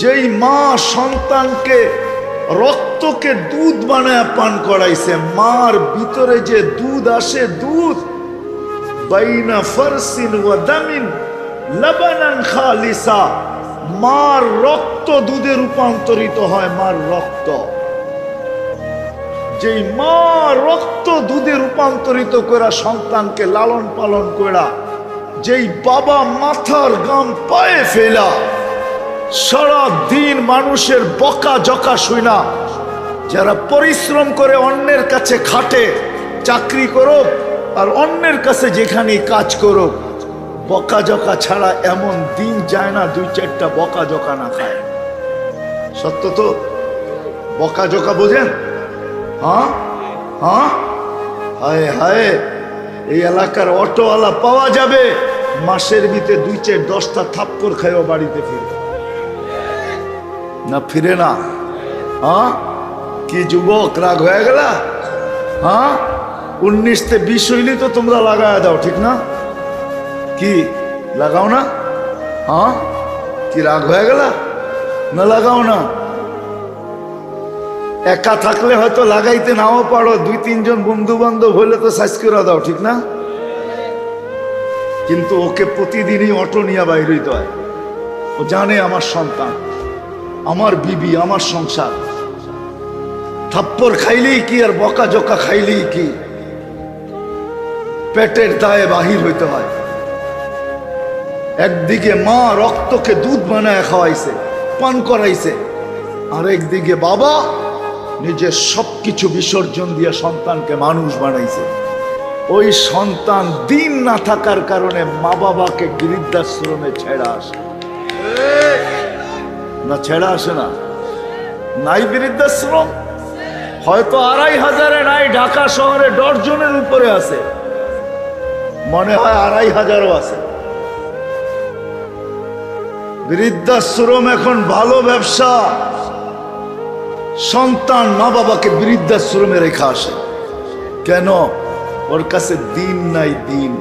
যেই মা সন্তানকে রক্তকে দুধ বানায় পান করাইছে, মার ভিতরে যে দুধ আসে, দুধ বাইনা ফারসিন ওয়া দামিন লবনান খালিসা। মার রক্ত দুধে রূপান্তরিত হয়, মার রক্ত। যেই মা রক্ত দুধে রূপান্তরিত করা সন্তানকে লালন পালন করা যেই বাবা মাথার গাম পায়ে ফেলা সারা দিন মানুষের বকা জকা শুই না। যারা পরিশ্রম করে অন্যের কাছে খাটে, চাকরি করুক আর অন্যের কাছে যেখানে কাজ করুক, বকা জকা ছাড়া এমন দিন যায় না, দুই চারটা বকা জকা না খায়। সত্য তো? বকা জকা বোঝেন? হ্যাঁ? হ্যাঁ? হায় হায়, এই এলাকার অটোওয়ালা পাওয়া যাবে, মাসের ভিতরে দুই চার দশটা থাপ্পর খাইও বাড়িতে ফিরবে। না ফিরে না। হ্যাঁ? কি যুবক, রাগ হয়ে গেল? হ্যাঁ? উনিশ তে বিশ হইলে তো তোমরা লাগায় দাও, ঠিক না? কি, লাগাও না? হ্যাঁ? কি রাগ হয়ে গেল? না লাগাও না। একা থাকলে হয়তো লাগাইতে নাও পারো, দুই তিনজন বন্ধু বান্ধব হইলে তো সাইজ করে দাও, ঠিক না? কিন্তু ওকে প্রতিদিনই অটো নিয়ে বাইরে হয়। ও জানে আমার সন্তান। আমার বিবি, আমার সংসার। থাপ্পর খাইলেই কি আর বকা জকা খাইলেই কি? পেটের দায়ে বাহির হইতে হয়। একদিকে মা রক্তকে দুধ বানায় খাওয়াইছে, পান করাইছে আর একদিকে বাবা নিজের সবকিছু বিসর্জন দিয়ে সন্তানকে মানুষ বানাইছে। ওই সন্তান দিন না থাকার কারণে মা বাবাকে বৃদ্ধাশ্রমে ছেড়া আসে। না ছেড়া আসে না। নাই বৃদ্ধাশ্রম, হয়তো আড়াই হাজারে, নাই ঢাকা শহরে ডর্জনের উপরে আছে। মনে হয় আড়াই হাজারও আছে। বৃদ্ধাশ্রম এখন ভালো ব্যবসা। সন্তান মা বাবাকে বৃদ্ধাশ্রমে রেখা আসে। কেন? ওর কাছে দিন নাই দিন।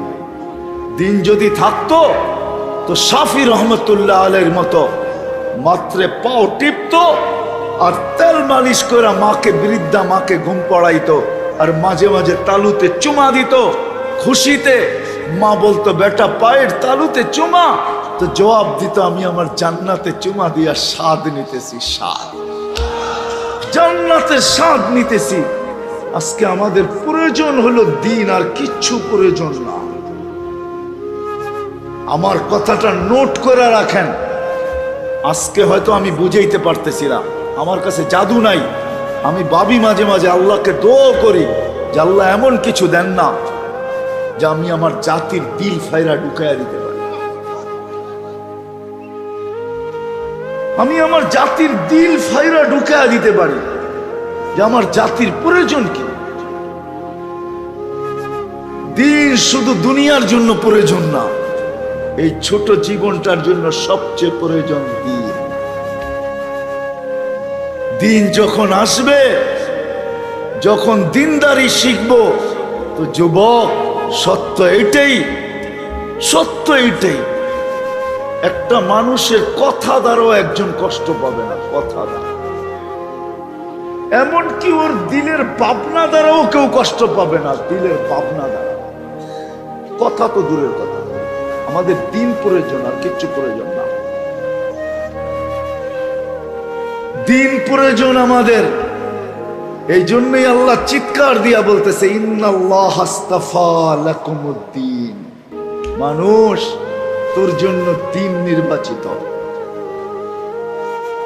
দিন যদি থাকতো, তো সাফি রহমতুল্লাহ আলের মতো মাত্রে পাও টিপতো আর তেল মালিশ করে মাকে, বৃদ্ধা মাকে ঘুম পড়াইতো আর মাঝে মাঝে তালুতে চুমা দিত। খুশিতে মা বলতো, বেটা, পায়ের তালুতে চুমা? তো জবাব দিত, আমি আমার জান্নাতে চুমা দিয়া স্বাদ নিতেছি, স্বাদ। জান্নাতের স্বাদ নিতেছি। আজকে আমাদের প্রয়োজন হলো দিন আর কিচ্ছু প্রয়োজন না। আমার কথাটা নোট করে রাখেন। আজকে হয়তো আমি বুঝাইতে পারতেছিলাম। আমার কাছে জাদু নাই। আমি ভাবি মাঝে মাঝে আল্লাহকে দো করি যে আল্লাহ এমন কিছু দেন না যে আমি আমার জাতির দিল ফাইরা ঢুকাইয়া দিতে পারি। আমি আমার জাতির দিল ফাইরা ঢুকাইয়া দিতে পারি। যে আমার জাতির প্রয়োজন কি? দিন শুধু দুনিয়ার জন্য প্রয়োজন না এই ছোট জীবনটার জন্য সবচেয়ে প্রয়োজন দিন। দিন যখন আসবে, যখন দিনদারি শিখব, তো যুবক, সত্য এটাই সত্য এটাই একটা মানুষের কথা দ্বারাও একজন কষ্ট পাবে না, কথা দ্বারা। এমনকি ওর দিলের ভাবনা দ্বারাও কেউ কষ্ট পাবে না, দিলের ভাবনা দ্বারা। কথা তো দূরের কথা। আমাদের দিন প্রয়োজন আর কিচ্ছু প্রয়োজন না। দিন প্রয়োজন আমাদের। এই জন্যই আল্লাহ চিৎকার দিয়া বলতেছে মানুষ তোর জন্য দিন নির্বাচিত।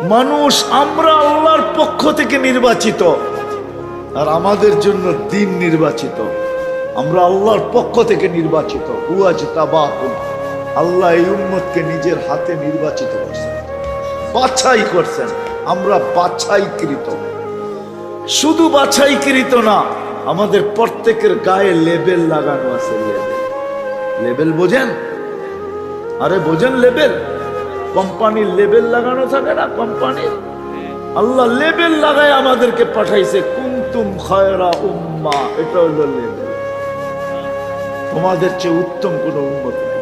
মানুষ আমরা আল্লাহর পক্ষ থেকে নির্বাচিত আর আমাদের জন্য দিন নির্বাচিত। আমরা আল্লাহর পক্ষ থেকে নির্বাচিত। উয়াজ তাবাকুম আল্লাহ এই উম্মতকে নিজের হাতে নির্বাচিত করছেন। বাছাই করছেন। আমরা বাছাইকৃত। শুধু বাছাইকৃত না, আমাদের প্রত্যেকের গায়ে লেবেল লাগানো আছে লেবেল বোঝেন? আরে বোঝেন লেবেল? কোম্পানির লেবেল লাগানো থাকে না কোম্পানির? আল্লাহ লেবেল লাগায় আমাদেরকে পাঠাইছে, কুন্তুম খয়রা উম্মা। এটা হলো লেবেল। তোমাদের চেয়ে উত্তম কোন উন্মত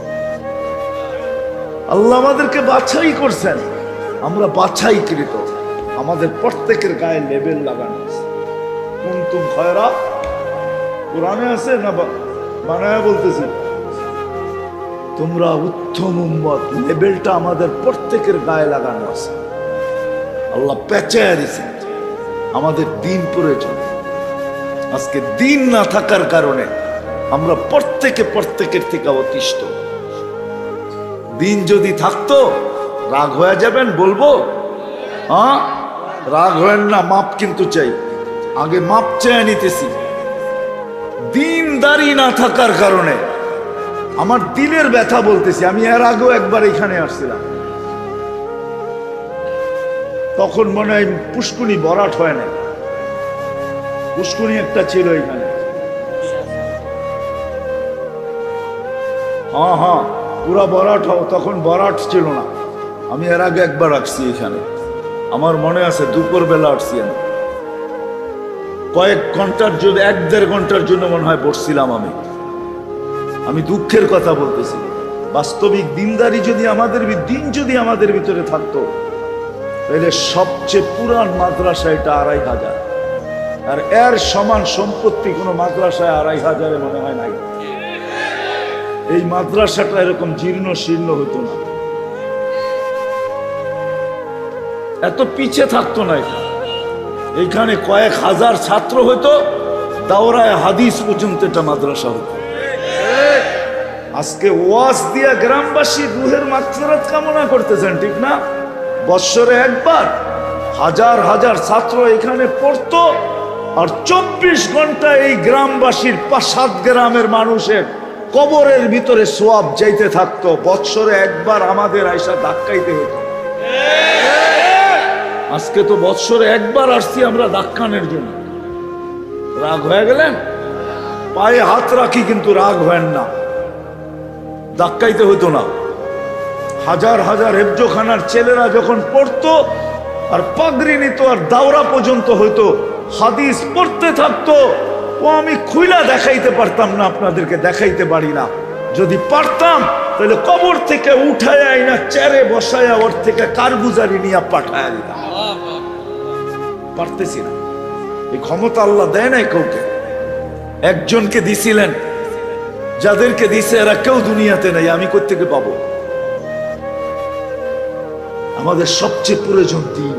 আল্লাহ আমাদেরকে বাছাই করছেন। আমরা বাছাইকৃত। আমাদের প্রত্যেকের গায়ে লেবেল লাগানো আছে। কুন্তুম খয়রা? কোরআনে আছে না বানায় বলতেছি? তোমরা উত্তম উম্মত। লেবেলটা আমাদের প্রত্যেকের গায়ে লাগানো আছে। আল্লাহ পেঁচায় দিছে। আমাদের দিন প্রয়োজন। আজকে দিন না থাকার কারণে আমরা প্রত্যেকে প্রত্যেকের থেকে অতিষ্ঠ। দিন যদি থাকতো, রাগ হয়ে যাবেন বলব? হ্যাঁ? রাগ হয়েন না, মাপ কিন্তু চাই। আগে মাপ চেয়ে নিতেছি। দিন দিনদারি না থাকার কারণে আমার দিলের ব্যথা বলতেছি, আমি এর আগেও একবার এখানে আসছিলাম। তখন মনে হয় পুষ্কুনি বরাট হয় না পুষ্কুনি একটা ছিল এখানে। হ্যাঁ হ্যাঁ। পুরা বরাট হও তখন বরাট ছিল না। আমি এর আগে একবার আসছি এখানে। আমার মনে আছে দুপুর বেলা আসছি আমি। কয়েক ঘণ্টার জন্য, এক দেড় ঘণ্টার জন্য মনে হয় বসছিলাম আমি। আমি দুঃখের কথা বলতেছি। বাস্তবিক দিনদারি যদি আমাদের দিন যদি আমাদের ভিতরে থাকতো, তাহলে সবচেয়ে পুরান মাদ্রাসা এটা আড়াই হাজার। আর এর সমান সম্পত্তি কোনো মাদ্রাসায় আড়াই হাজারে মনে হয় নাই। এই মাদ্রাসাটা এরকম জীর্ণ শীর্ণ হতো না। এত পিছে থাকতো না এটা। এইখানে কয়েক হাজার ছাত্র হতো, দাওরায় হাদিস পর্যন্ত এটা মাদ্রাসা হতো। আজকে ওয়াজ দিয়া গ্রামবাসী রুহের মাত্রাত কামনা করতেছেন, ঠিক না? বৎসরে একবার হাজার হাজার ছাত্র এখানে পড়তো, আর চব্বিশ ঘণ্টা এই গ্রামবাসীর সাত গ্রামের মানুষের কবরের ভিতরে সোয়াব যাইতে থাকতো, বৎসরে একবার আমাদের আয়সা ধাক্কাইতে হতো আজকে তো বৎসরে একবার আসছি আমরা ধাক্কানের জন্য। রাগ হয়ে গেলেন? পায়ে হাত রাখি কিন্তু রাগ হয় না। ধাক্কাইতে হতো না। হাজার হাজার হেফজোখানার ছেলেরা যখন পড়তো, আর পাগড়ি নিত আর দাওরা পর্যন্ত হইতো, হাদিস পড়তে থাকতো ও আমি খুইলা দেখাইতে পারতাম না, আপনাদেরকে দেখাইতে পারি না। যদি পারতাম, তাহলে কবর থেকে উঠায় আইনা চেরে বসায়া ওর থেকে কারগুজারি নিয়ে পাঠায় দিতাম। পারতেছি না। এই ক্ষমতা আল্লাহ দেয় নাই কাউকে। একজনকে দিছিলেন, যাদেরকে দিছে এরা কেউ দুনিয়াতে নাই, আমি কোথেকে পাবো? আমাদের সবচেয়ে প্রয়োজন দিন।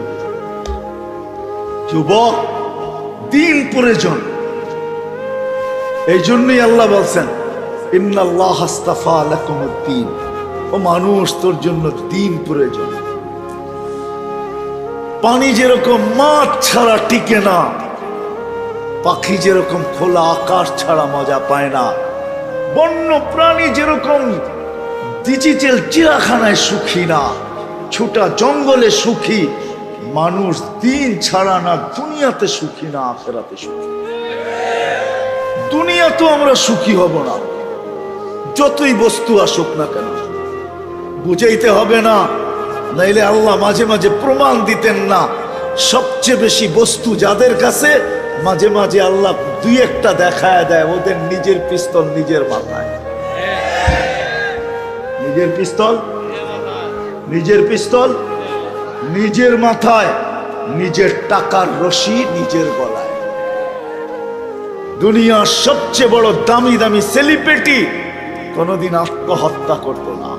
যুবক, দিন প্রয়োজন। এই জন্যই আল্লাহ বলছেন, ইন্নাল্লাহ ও মানুষ, তোর জন্য দিন প্রয়োজন। পানি যেরকম মাছ ছাড়া টিকে না, পাখি যেরকম খোলা আকাশ ছাড়া মজা পায় না বন্য প্রাণী যেরকম ডিজিটাল চিড়াখানায় সুখী না, ছোটা জঙ্গলে সুখী, মানুষ দিন ছাড়া না, দুনিয়াতে সুখী না, আখেরাতে সুখী। দুনিয়া তো আমরা সুখী হব না। যতই বস্তু আসুক না কেন, বুঝাইতে হবে না, নাইলে আল্লাহ মাঝে মাঝে প্রমাণ দিতেন না। সবচেয়ে বেশি বস্তু যাদের কাছে, মাঝে মাঝে আল্লাহ দুই একটা দেখায় দেয়, ওদের নিজের পিস্তল নিজের মাথায়। নিজের পিস্তল? নিজের পিস্তল? নিজের মাথায়। নিজের টাকার রশি নিজের গলায়। দুনিয়ার সবচেয়ে বড় দামি দামি সেলিব্রিটি কোনোদিন আত্মহত্যা করতো না।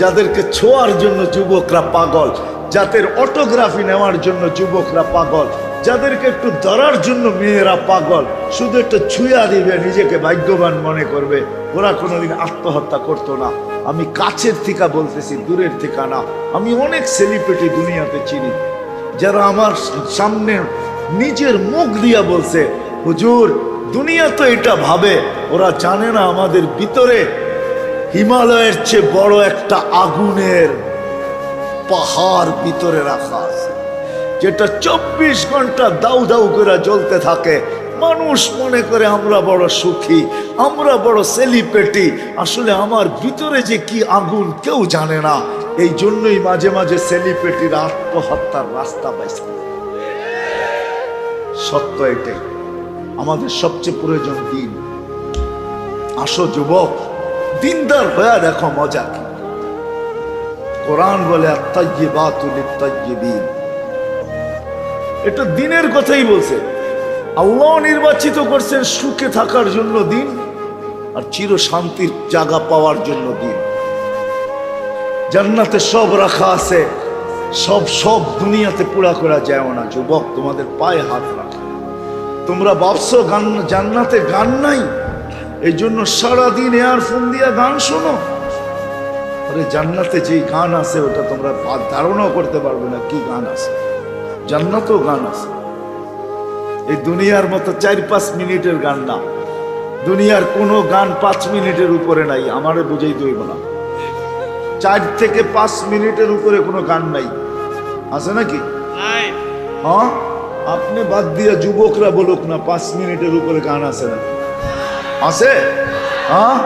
যাদেরকে ছোঁয়ার জন্য যুবকরা পাগল, যাদের অটোগ্রাফি নেওয়ার জন্য যুবকরা পাগল, যাদেরকে একটু ধরার জন্য মেয়েরা পাগল, শুধু একটু ছুঁয়া দিবে, নিজেকে ভাগ্যবান মনে করবে, ওরা কোনোদিন আত্মহত্যা করতো না। আমি কাছের থেকে বলতেছি, দূরের থেকে না। আমি অনেক সেলিব্রিটি দুনিয়াতে চিনি, যারা আমার সামনে নিজের মুখ দিয়া বলছে হুজুর, দুনিয়া তো এটা ভাবে, ওরা জানে না আমাদের ভিতরে হিমালয়ের চেয়ে বড় একটা আগুনের পাহাড় ভিতরে রাখা আছে, যেটা চব্বিশ ঘণ্টা দাউ দাউ করে জ্বলতে থাকে। মানুষ মনে করে আমরা বড় সুখী, আমরা বড় সেলিব্রিটি আসলে আমার ভিতরে যে কি আগুন কেউ জানে না। এই জন্যই মাঝে মাঝে সেলিব্রিটির আত্মহত্যার রাস্তা পাইছে সত্য এটাই। আমাদের সবচেয়ে প্রয়োজন দিন। আসো যুবক, দিনদার হয়ে দেখো মজা কি। কোরআন বলে এটা দিনের কথাই বলছে। আল্লাহ নির্বাচিত করছেন সুখে থাকার জন্য দিন আর চির শান্তির জায়গা পাওয়ার জন্য দিন। জান্নাতে সব রাখা আছে, সব সব দুনিয়াতে পুরা করা যায় না। যুবক, তোমাদের পায়ে হাত রাখে। তোমরা ভাবছ গান জান্নাতে গান নাই? এই জন্য সারাদিন এয়ারফোন দিয়া গান শোনো। আরে জান্নাতে যেই গান আছে ওটা তোমরা ধারণাও করতে পারবে না কি গান আছে। জান্নাতেও গান আছে। এই দুনিয়ার মতো চার পাঁচ মিনিটের গান না। দুনিয়ার কোনো গান পাঁচ মিনিটের উপরে নাই আমারে বুঝাই দইব না। চার থেকে পাঁচ মিনিটের উপরে কোনো গান নাই। আছে নাকি? হ্যাঁ? আপনি বাদ দিয়ে যুবকরা বলুক না, পাঁচ মিনিটের উপরে গান আছে না আছে? হ্যাঁ?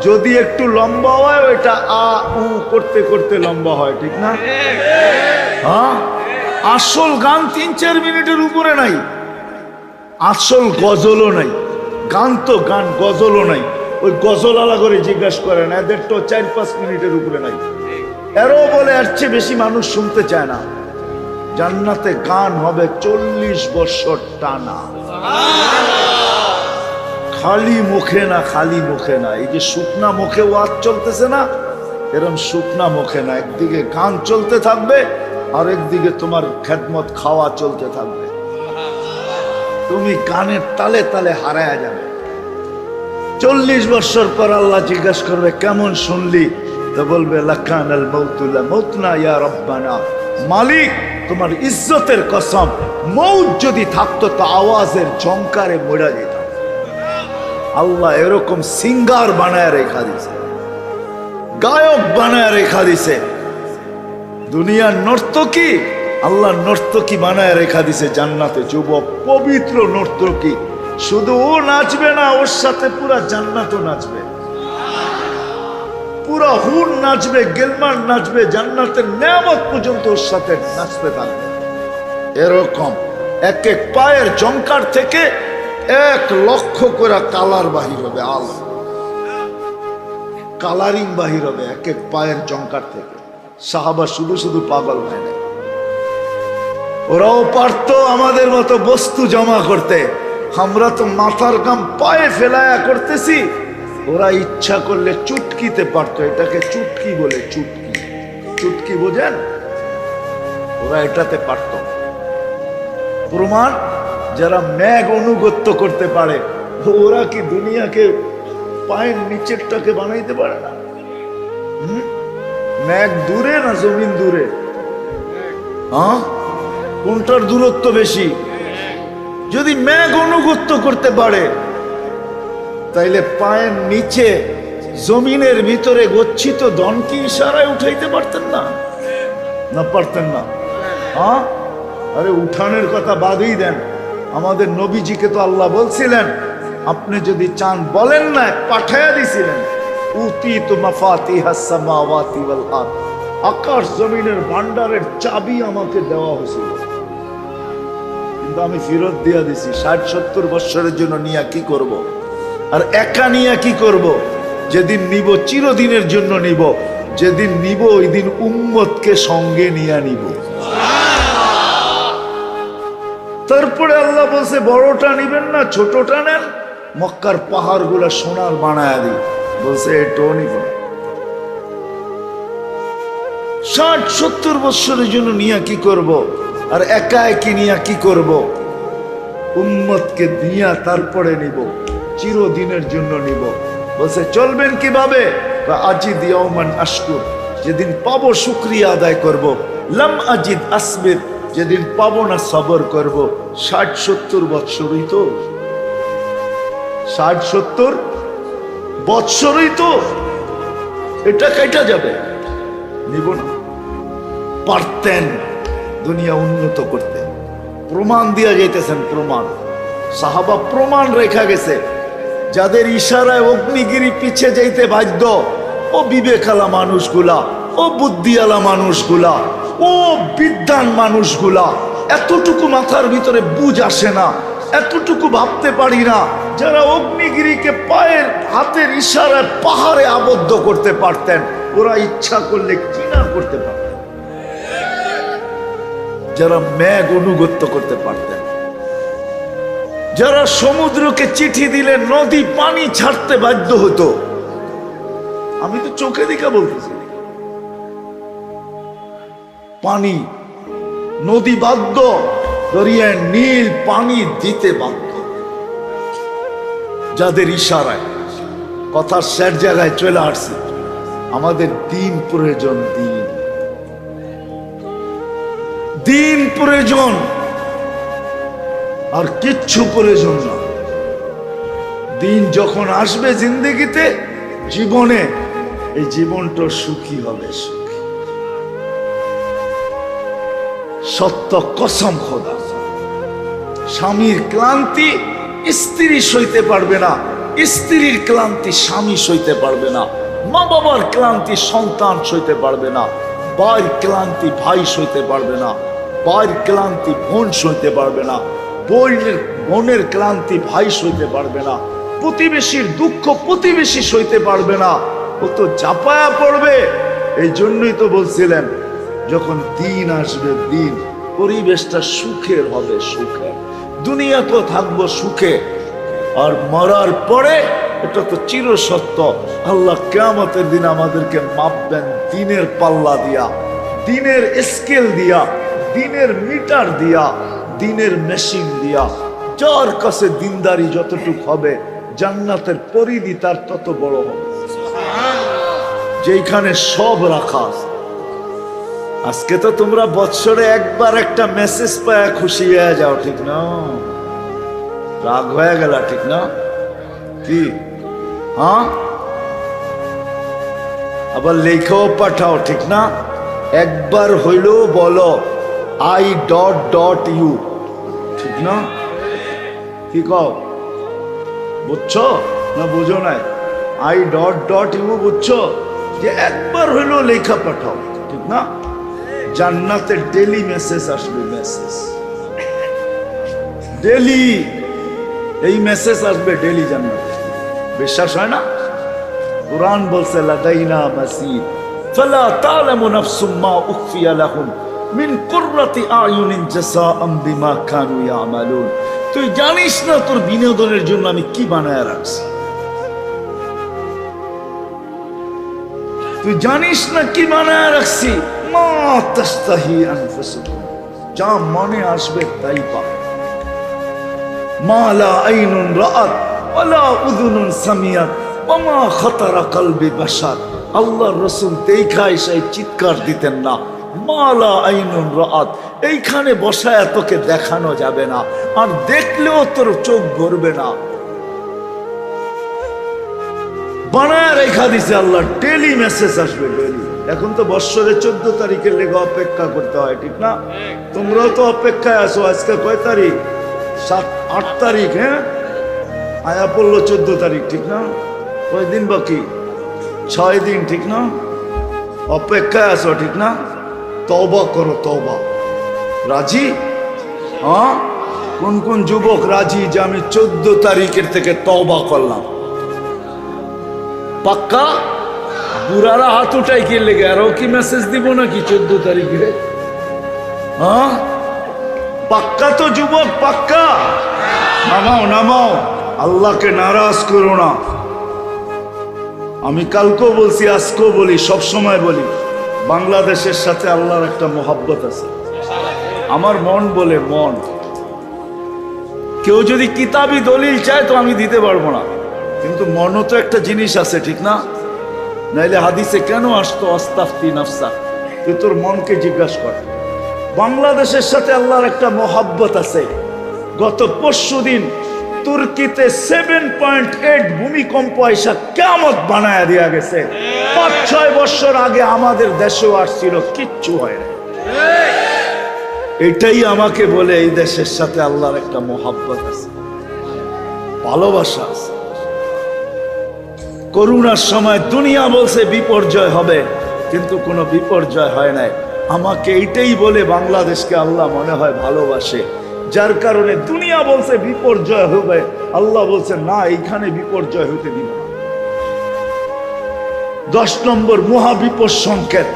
যদি একটু লম্বা হয়, ওইটা আ, উ করতে করতে লম্বা হয়, ঠিক না? হ্যাঁ? আসল গান তিন চার মিনিটের উপরে নাই। আসল গজলও নাই। গান তো গান, গজলও নাই। ওই গজল আলা করে জিজ্ঞাসা করেন, এদের তো চার পাঁচ মিনিটের উপরে নাই। এরও বলে, এর চেয়ে বেশি মানুষ শুনতে চায় না। জান্নাতে গান হবে চল্লিশ বছর টানা। খালি মুখে না, খালি মুখে না। এই যে শুকনা মুখে ওয়াজ চলতেছে না, এরম শুকনা মুখে না। একদিকে গান চলতে থাকবে আর একদিকে তোমার খেদমত খাওয়া চলতে থাকবে। তুমি গানের তালে তালে হারায়া যাবে। চল্লিশ বছর পর আল্লাহ জিজ্ঞাসা করবে, কেমন শুনলি? তো বলবে লাখান মালিক তোমার ইজ্জতের কসম মৌত যদি থাকতো তো আওয়াজের ঝংকারে মরা যেত আল্লাহ এরকম সিঙ্গার বানায় রেখা দিছে, গায়ক বানায় রেখা দিছে। দুনিয়ার নর্তকী আল্লাহ নর্তকী বানায় রেখা দিছে জান্নাতে। যুবক, পবিত্র নর্তকী, শুধু ও নাচবে না, ওর সাথে পুরা জান্নাতও নাচবে। পুরা হুন নাচবে গেলমান নাচবে, জান্নাতের নেয়ামত পর্যন্ত ওর সাথে নাচতে থাকবে এরকম এক এক পায়ের জঙ্কার থেকে এক লক্ষ করে কালার বাহির হবে, আলো। কালারিং বাহির হবে এক এক পায়ের জঙ্কার থেকে। সাহাবা শুধু শুধু পাগল হয় না ওরাও পারতো আমাদের মতো বস্তু জমা করতে। আমরা তো মাথার গাম পায়ে ফেলায়া করতেছি। ওরা ইচ্ছা করলে চুটকিতে পারতো, এটাকে চুটকি বলে, চুটকি। চুটকি বোঝেন? ওরা এটাতে পারতো। প্রমাণ, যারা ম্যাগ অনুগত্য করতে পারে, ওরা কি দুনিয়াকে পায়ের নিচেরটাকে বানাইতে পারে না? ম্যাগ দূরে না জমিন দূরে? হ্যাঁ? কোনটার দূরত্ব বেশি? যদি ম্যাগ অনুগত্য করতে পারে তাইলে পায়ের নিচে জমিনের ভিতরে গচ্ছিত দনকি ইশারায় উঠাইতে পারতেন না? না পারতেন না। হ্যাঁ আরে উঠানের কথা বাদই দেন। আমাদের নবীজিকে তো আল্লাহ বলছিলেন, আপনি যদি চান বলেন না পাঠাইয়া দিছিলেন। উতি তো মাফাতি হাসামাওয়াতি ওয়াল আরদ। আকাশ জমিনের ভান্ডারের চাবি আমাকে দেওয়া হয়েছিল। কিন্তু আমি ফেরত দিয়া দিছি। ষাট সত্তর বৎসরের জন্য নিয়ে কি করব। আর একা নিয়ে কি করব। যেদিন নিব, চিরদিনের জন্য নিব যেদিন নিব ওই দিন উম্মতকে সঙ্গে নিয়ে নিব তারপরে আল্লাহ বলছে, বড়টা নিবেন না, ছোটটা নেন মক্কার পাহাড়গুলা সোনার বানায় দিই বলছে, এটাও নিব ষাট, সত্তর বৎসরের জন্য নিয়ে কি করব। আর একা একই নিয়ে কি করব। উম্মতকে দিয়া তারপরে নিব চিরদিনের জন্য নিব। বলছে, চলবেন কীভাবে? বা আজি দিয়ামান আশকুর, যেদিন পাবো শুক্রিয়া আদায় করব। লাম আজিদ আসবির, যেদিন পাবো না সবর করব। ষাট সত্তর বৎসরই তো। ষাট সত্তর বৎসরই তো। এটা কেটা যাবে? নিব না। পারতেন দুনিয়া উন্নত করতে। প্রমাণ দিয়া যাইতেছেন প্রমাণ। সাহাবা প্রমাণ রেখা গেছে। যাদের ইশারায় অগ্নিগিরি পিছে যাইতে বাধ্য, ও বিবেকালা মানুষগুলা, ও বুদ্ধিওয়ালা মানুষগুলা, ও বিদ্যান মানুষগুলা, এতটুকু মাথার ভিতরে বুঝ আসে না, এতটুকু ভাবতে পারি না, যারা অগ্নিগিরিকে পায়ের হাতের ইশারায় পাহাড়ে আবদ্ধ করতে পারতেন, ওরা ইচ্ছা করলে কিনা করতে পারতেন। যারা ম্যাগ অনুগত্য করতে পারতেন। যারা সমুদ্রকে চিঠি দিলে নদী পানি ছাড়তে বাধ্য হতো। আমি তো চোখে দিকে বলতেছি। পানি, নদী বাধ্য, দরিয়ায় নীল পানি দিতে বাধ্য। যাদের ইশারায় কথা স্যার জায়গায় চলে আসছে, আমাদের দিন প্রয়োজন দিন। দিন প্রয়োজন। আর কিচ্ছু প্রয়োজন না। দিন যখন আসবে জিন্দগিতে, জীবনে এই জীবনটা সুখী হবে, সুখী। সত্য কসম খোদা। স্বামীর ক্লান্তি স্ত্রী সইতে পারবে না, স্ত্রীর ক্লান্তি স্বামী সইতে পারবে না মা বাবার ক্লান্তি সন্তান সইতে পারবে না, ভাইয়ের ক্লান্তি ভাই সইতে পারবে না, ভাইয়ের ক্লান্তি বোন সইতে পারবে না বোনের বোনের ক্লান্তি ভাই সইতে পারবে না, প্রতিবেশীর দুঃখ প্রতিবেশী সইতে পারবে না, ও তো চাপায়া পড়বে। এই জন্যই তো বলছিলেন, যখন দিন আসবে দিন, পরিবেশটা সুখের হবে সুখের দুনিয়া তো থাকব সুখে, আর মরার পরে এটা তো চির সত্য আল্লাহ কেয়ামতের দিন আমাদেরকে মাপবেন দিনের পাল্লা দিয়া, দিনের স্কেল দিয়া, দিনের মিটার দিয়া। দিনের মেশিন দিয়া যার কাছে দিনদারি যতটুক হবে জান্নাতের পরিধি তার তত বড় হবে। যেখানে সব রাখা আজকে তো তোমরা বৎসরে একবার একটা মেসেজ পায় খুশি হয়ে যাও ঠিক না? রাগ হয়ে গেল ঠিক না? কি? হ্যাঁ? আবার লেখাও পাঠাও ঠিক না? একবার হইলেও বলো আই ডট ডট ইউ ঠিক না? কি কও? বুঝছ? না, বুঝো নাই। আই ডট ডট ইউ বুঝছ? যে একবার হইলেও লেখা পাঠাও। ঠিক না? জান্নাতের ডেলি মেসেজ আসবে মেসেজ ডেলি এই মেসেজ আসবে ডেলি জান্নাতে। বিশ্বাস হয় না? কোরআন বলছে, লাদাইনা মাসিদ। ফালা তালামু নাফসুম মা উখফিয়া লাহুম। মিন আয়ুনিন কানু ইয়ামালুন। তুই জানিস না তোর বিনোদনের জন্য আমি কি বানায় রাখছি? তুই জানিস না কি বানায় রাখছি? মা তাস্তাহি যা মনে আসবে তাই পাবে মা লা আইনুন রাআত ওয়ালা উযুনুন সামিয়াত ওমা খাতারা কলবি বাশার। আল্লাহর রাসূল এসে চিৎকার দিতেন না। মালা আইনুন রাআত। এইখানে বসায় তোকে দেখানো যাবে না। আর দেখলেও তোর চোখ ভরবে না। বানায় রেখা দিছে আল্লাহ ডেলি মেসেজ আসবে ডেলি এখন তো বৎসরের চোদ্দ তারিখের লেগে অপেক্ষা করতে হয়, ঠিক না? তোমরাও তো অপেক্ষায় আছো, আজকে কয় তারিখ? সাত, আট তারিখ হ্যাঁ? আয়া পড়ল চোদ্দ তারিখ, ঠিক না? কয়দিন বাকি? ছয় দিন, ঠিক না? অপেক্ষায় আছো, ঠিক না? তবা করো তবা রাজি? হ্যাঁ? কোন কোন যুবক রাজি যে আমি চোদ্দ তারিখের থেকে তবা করলাম? পাক্কা? বুড়ারা হাত উঠাই কে লেগে? আরও কি মেসেজ দিব নাকি চোদ্দ তারিখে? হ্যাঁ? পাক্কা তো যুবক, পাক্কা? নামাও নামাও। আল্লাহকে নারাজ করো না। আমি কালকেও বলছি, আজকেও বলি সব সময় বলি। বাংলাদেশের সাথে আল্লাহর একটা মোহাব্বত আছে। আমার মন বলে মন। কেউ যদি কিতাবি দলিল চায় তো আমি দিতে পারব না। কিন্তু মনও তো একটা জিনিস আছে, ঠিক না? নাইলে হাদিসে কেন আসতো অস্তাফতি নাফসা? তুই তোর মনকে জিজ্ঞাসা কর। বাংলাদেশের সাথে আল্লাহর একটা মোহাব্বত আছে। গত পরশু দিন তুর্কিতে সেভেন পয়েন্ট এইট ভূমিকম্প আইসা কেমত বানায় দেওয়া গেছে। পাঁচ, ছয় বছর আগে আমাদের দেশেও আসছিল, কিচ্ছু হয় না এটাই আমাকে বলে এই দেশের সাথে আল্লাহর একটা মোহাব্বত আছে, ভালোবাসা আছে। করুণার সময় দুনিয়া বলছে বিপর্যয় হবে, কিন্তু কোনো বিপর্যয় হয় নাই। আমাকে এইটাই বলে বাংলাদেশকে আল্লাহ মনে হয় ভালোবাসে। যার কারণে দুনিয়া বলছে বিপর্যয় হবে। আল্লাহ বলছে, না, এইখানে বিপর্যয় হতে দিব দশ নম্বর, মহাবিপদ সংকেত।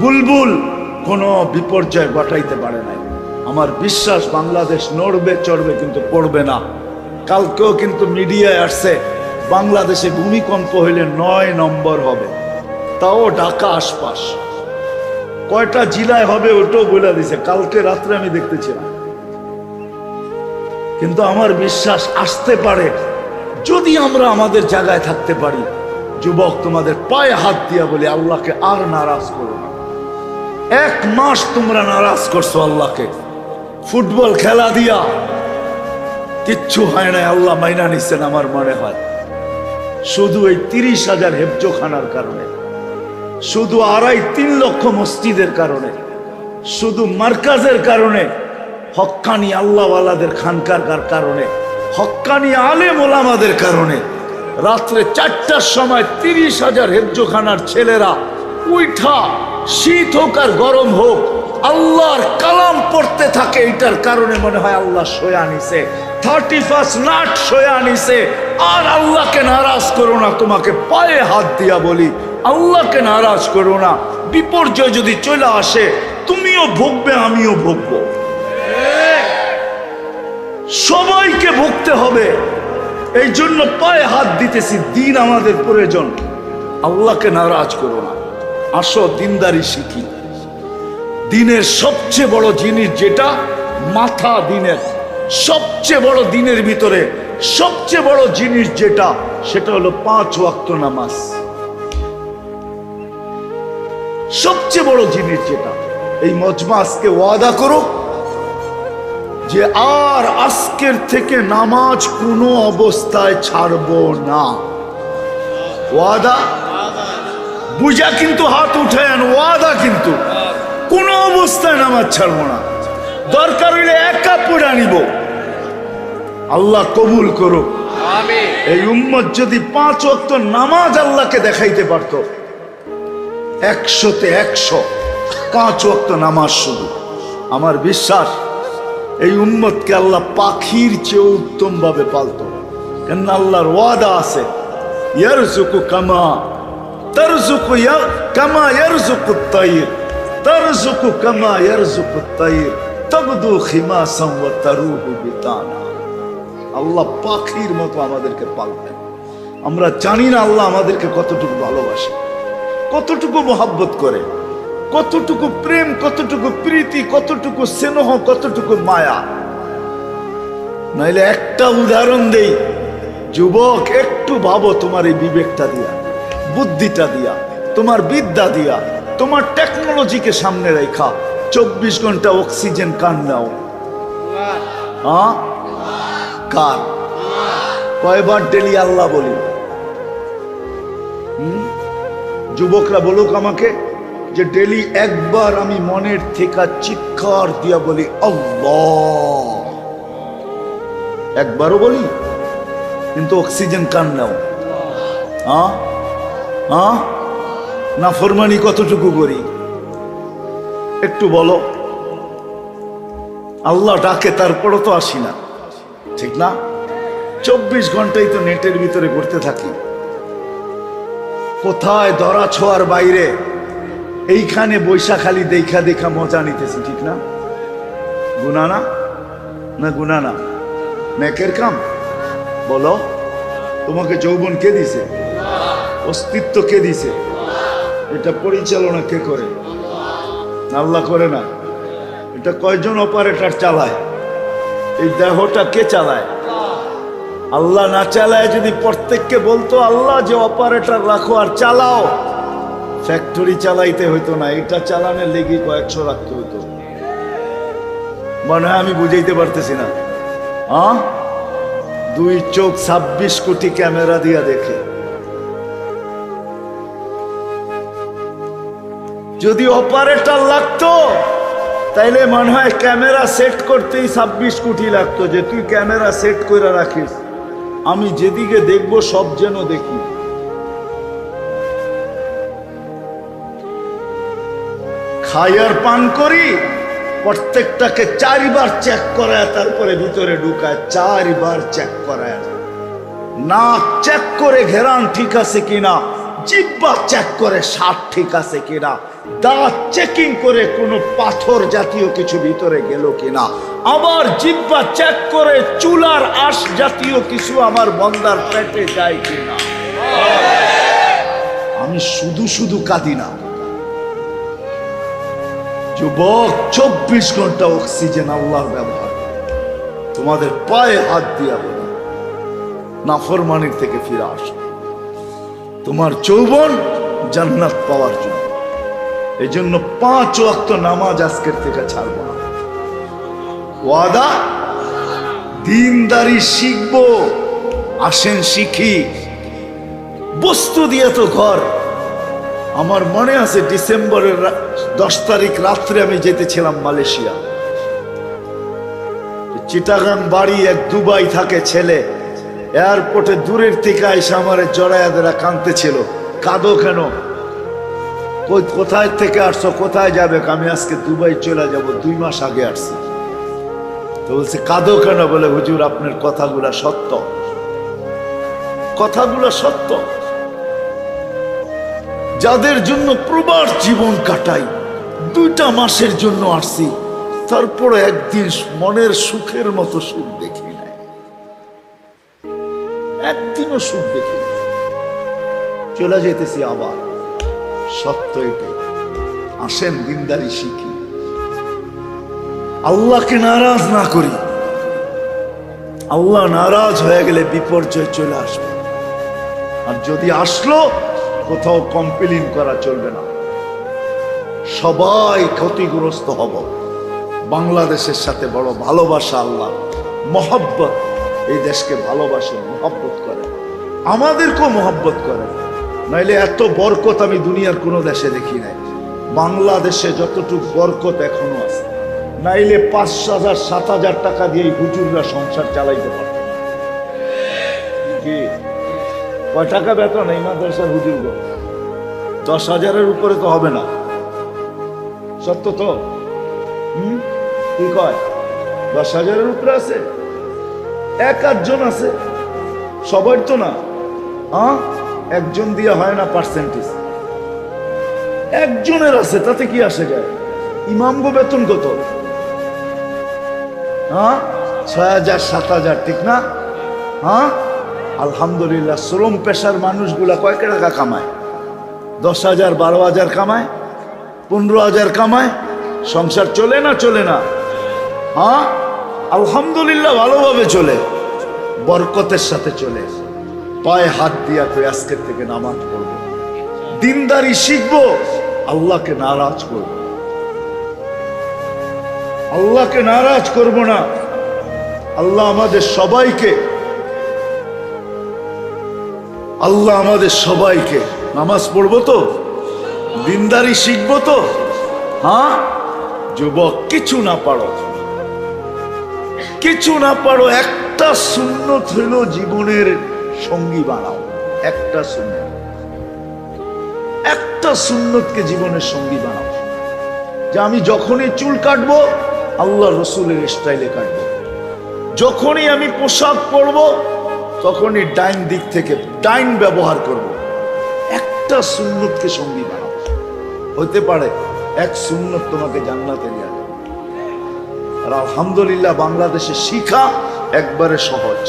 বুলবুল কোনো বিপর্যয় ঘটাইতে পারে নাই। আমার বিশ্বাস, বাংলাদেশ নড়বে, চড়বে, কিন্তু পড়বে না। কালকেও কিন্তু মিডিয়ায় আসছে, বাংলাদেশে ভূমিকম্প হইলে নয় নম্বর হবে। তাও ঢাকা আশপাশ। কয়টা জেলায় হবে ওটাও বলে দিছে। কালকে রাত্রে আমি দেখতেছিলাম। কিন্তু আমার বিশ্বাস আসতে পারে যদি আমরা আমাদের জায়গায় থাকতে পারি। যুবক, তোমাদের পায়ে হাত দিয়া বলে, আল্লাহকে আর নারাজ করো না। এক মাস তোমরা নারাজ করছ আল্লাহকে। ফুটবল খেলা দিয়া। কিচ্ছু হয় না আল্লাহ মাইনা নিচ্ছেন আমার মনে হয়। শুধু এই তিরিশ হাজার হেফজোখানার কারণে। শুধু আড়াই তিন লক্ষ মসজিদের কারণে। শুধু মার্কাজের কারণে। হক্কানি আল্লাহওয়ালাদের খানকার কারণে? হক্কানি আলেম ওলামাদের কারণে? রাত্রে চারটার সময় তিরিশ হাজার হেফজোখানার ছেলেরা উইঠা, শীত হোক আর গরম হোক, আল্লাহর কালাম পড়তে থাকে এটার কারণে মনে হয় আল্লাহ সয়া নিছে। থার্টি ফার্স্ট নাট সয়া নিছে। আর আল্লাহকে নারাজ করো না, তোমাকে পায়ে হাত দিয়া বলি, আল্লাহকে নারাজ করো না। বিপর্যয় যদি চলে আসে, তুমিও ভুগবে, আমিও ভুগবো। সবাইকে ভুগতে হবে। এই জন্য পায়ে হাত দিতেছি, দিন আমাদের প্রয়োজন। আল্লাহকে নারাজ করো না। আসো, দিনদারি শিখি। দিনের সবচেয়ে বড় জিনিস যেটা, মাথা দিনের সবচেয়ে বড় দিনের ভিতরে সবচেয়ে বড় জিনিস যেটা, সেটা হলো পাঁচ ওয়াক্ত নামাজ। সবচেয়ে বড় জিনিস যেটা, এই মজমা আজকে ওয়াদা করো। যে আর আজকের থেকে নামাজ কোনো অবস্থায় ছাড়বো না। ওয়াদা? বুঝা কিন্তু হাত উঠায়ন ওয়াদা কিন্তু। কোনো অবস্থায় নামাজ ছাড়বো না। দরকার হইলে একা পড়ে আনিব আল্লাহ কবুল করো এই উম্মত যদি পাঁচ অক্ত নামাজ আল্লাহকে দেখাইতে পারত একশোতে একশো পাঁচ অক্ত নামাজ শুধু। আমার বিশ্বাস এই উম্মতকে আল্লাহ পাখির চেয়ে উত্তম ভাবে পালত। কেন আল্লাহর ওয়াদা আছে কামা কামা কামা আল্লাহ পাখির মতো আমাদেরকে পালবেন আমরা জানি না আল্লাহ আমাদেরকে কতটুকু ভালোবাসে, কতটুকু মোহাব্বত করে। কতটুকু প্রেম, কতটুকু প্রীতি, কতটুকু স্নেহ, কতটুকু মায়া? নাইলে একটা উদাহরণ দেই। যুবক, একটু ভাবো তোমার এই বিবেকটা দিয়া, বুদ্ধিটা দিয়া, তোমার বিদ্যা দিয়া, তোমার টেকনোলজিকে সামনে রেখা, চব্বিশ ঘণ্টা অক্সিজেন কান নাও? হ্যাঁ? কার? কয়বার ডেলি আল্লাহ বলি? যুবকরা বলুক আমাকে। যে ডেলি একবার আমি মনের থেকে চিৎকার দিয়া বলি একবারও বলি, কিন্তু অক্সিজেন কান নাও। হ্যাঁ না, ফরমানি কতটুকু করি? একটু বলো। আল্লাহ ডাকে, তারপরও তো আসি না। ঠিক না? চব্বিশ ঘন্টাই তো নেটের ভিতরে ঘুরতে থাকি। কোথায় দরা ছোঁয়ার বাইরে? এইখানে বৈশাখালি দেখা দেখা মজা নিতেছি, ঠিক না? গুনা না? না গুনা না? নেকের কাম? বলো, তোমাকে যৌবন কে দিছে? অস্তিত্ব কে দিছে? এটা পরিচালনা কে করে? আল্লাহ করে না। এটা কয়জন অপারেটর চালায়? এই দেহটা কে চালায়? আল্লাহ না চালায় যদি প্রত্যেককে বলতো, আল্লাহ যে অপারেটর রাখো আর চালাও। ফ্যাক্টরি চালাইতে হইতো না, এটা চালানোর লেগে কয়েকশো রাখতে হইতো। মনে হয় আমি বুঝাইতে পারতেছি না। দুই চোখ ছাব্বিশ কোটি ক্যামেরা দিয়া দেখে। যদি অপারেটর লাগতো, তাইলে মনে হয় ক্যামেরা সেট করতেই ছাব্বিশ কোটি লাগতো, যে তুই ক্যামেরা সেট করে রাখিস। আমি যেদিকে দেখব সব যেন দেখি। আর পান করি, প্রত্যেকটাকে চারিবার চেক করায়, তারপরে ভিতরে ঢুকায়, চারিবার চেক করায়। নাক চেক করে ঘেরান ঠিক আছে কিনা, জিব্বা চেক করে স্বাদ ঠিক আছে কিনা দাঁত চেকিং করে কোনো পাথর জাতীয় কিছু ভিতরে গেল কিনা, আবার জিব্বা চেক করে চুলার আশ জাতীয় কিছু আমার বন্দার পেটে যায় কিনা। আমি শুধু শুধু কাঁদি না। যুবক, চব্বিশ ঘণ্টা অক্সিজেন আল্লাহর ব্যবহার। তোমাদের পায়ে হাত দিয়া বলি, নাফরমানির থেকে ফিরে আসো। তোমার যৌবন জান্নাত পাওয়ার জন্য। এই জন্য পাঁচ ওয়াক্ত নামাজ আজকের থেকে ছাড়বো না। ওয়াদা, দিনদারি শিখব, আসেন শিখি। বস্তু দিয়ে তো ঘর আমার মনে আছে ডিসেম্বরের দশ তারিখ রাত্রে আমি যেতেছিলাম মালয়েশিয়া। চিটাগাং বাড়ি এক দুবাই থাকে ছেলে। এয়ারপোর্টে দূরের থেকে এসে আমার জড়ায়াদেরা কাঁদতে ছিল কাঁদো কেন? কোথায় থেকে আসছো? কোথায় যাবে? আমি আজকে দুবাই চলে যাব, দুই মাস আগে আসছি। তো বলছে, কাঁদো কেন? বলে, হুজুর, আপনার কথাগুলা সত্য। কথাগুলো সত্য। যাদের জন্য প্রবার জীবন কাটাই, দুইটা মাসের জন্য আসছি, তারপরে একদিন মনের সুখের মতো সুখ দেখি নাই। একদিনও সুখ দেখি চলে যেতেছি আবার সত্য এটাই আসেন দিনদারি শিখি। আল্লাহকে নারাজ না করি। আল্লাহ নারাজ হয়ে গেলে বিপর্যয় চলে আসবে। আর যদি আসলো কোথাও কমপ্লেন করা চলবে না। সবাই ক্ষতিগ্রস্ত হব। বাংলাদেশের সাথে বড় ভালোবাসা আল্লাহ, মহব্বত। এই দেশকে ভালোবাসে, মহব্বত করে। আমাদেরকেও মহব্বত করে। নাইলে এত বরকত আমি দুনিয়ার কোনো দেশে দেখি নাই। বাংলাদেশে যতটুকু বরকত এখনও আছে, নাইলে পাঁচ হাজার, সাত হাজার টাকা দিয়ে হুজুররা সংসার চালাইতে পারত। কি? কয় টাকা বেতন এই মাদ্রাসার হুজুর? দশ হাজারের উপরে তো হবে না। সত্য তো? হুম? কি কয়? দশ হাজারের উপরে আছে? এক আধজন আছে। সবার তো না। হ্যাঁ একজন দিয়ে হয় না পার্সেন্টেজ একজনের আছে, তাতে কি আসে যায়? ইমামগো বেতন কত? হ্যাঁ ছয় হাজার, সাত হাজার, ঠিক না? হ্যাঁ আলহামদুলিল্লাহ, শ্রম পেশার মানুষগুলা কয়েক টাকা কামায়? দশ হাজার, বারো হাজার কামায়? পনেরো হাজার কামায়? সংসার চলে না চলে না? হ্যাঁ? আলহামদুলিল্লাহ ভালোভাবে চলে। বরকতের সাথে চলে। পায়ে হাত দিয়া তুই আজকের থেকে নামাজ পড়ব। দিনদারি শিখব, আল্লাহকে নারাজ করব। আল্লাহকে নারাজ করব না। আল্লাহ আমাদের সবাইকে আল্লাহ আমাদের সবাইকে নামাজ পড়ব তো? দিনদারি শিখব তো? হ্যাঁ? যুবক, কিছু না পারো। কিছু না পারো, একটা সুন্নত হইল জীবনের সঙ্গী বানাও। একটা সুন্নত। একটা সুন্নতকে জীবনের সঙ্গী বানাও। যে আমি যখনই চুল কাটবো আল্লাহ রসুলের স্টাইলে কাটবো। যখনই আমি পোশাক পরবো তখনই ডাইন দিক থেকে ডাইন ব্যবহার করব। একটা সুন্নতকে সঙ্গী বানাও হতে পারে এক সুন্নত তোমাকে জান্নাতে নিয়ে। আর আলহামদুলিল্লাহ বাংলাদেশে শিখা একবারে সহজ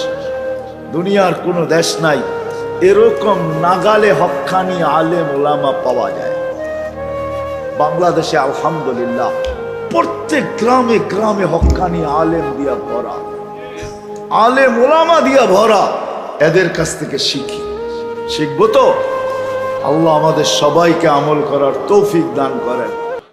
দুনিয়ার কোনো দেশ নাই, এরকম নাগালে হক্কানি আলেম ওলামা পাওয়া যায় বাংলাদেশে আলহামদুলিল্লাহ প্রত্যেক গ্রামে গ্রামে হক্কানি আলেম দিয়া ভরা আলেম মোলামা দিয়া ভরা, এদের কাছ থেকে শিখি। শিখব তো? আল্লাহ আমাদের সবাইকে আমল করার তৌফিক দান করেন।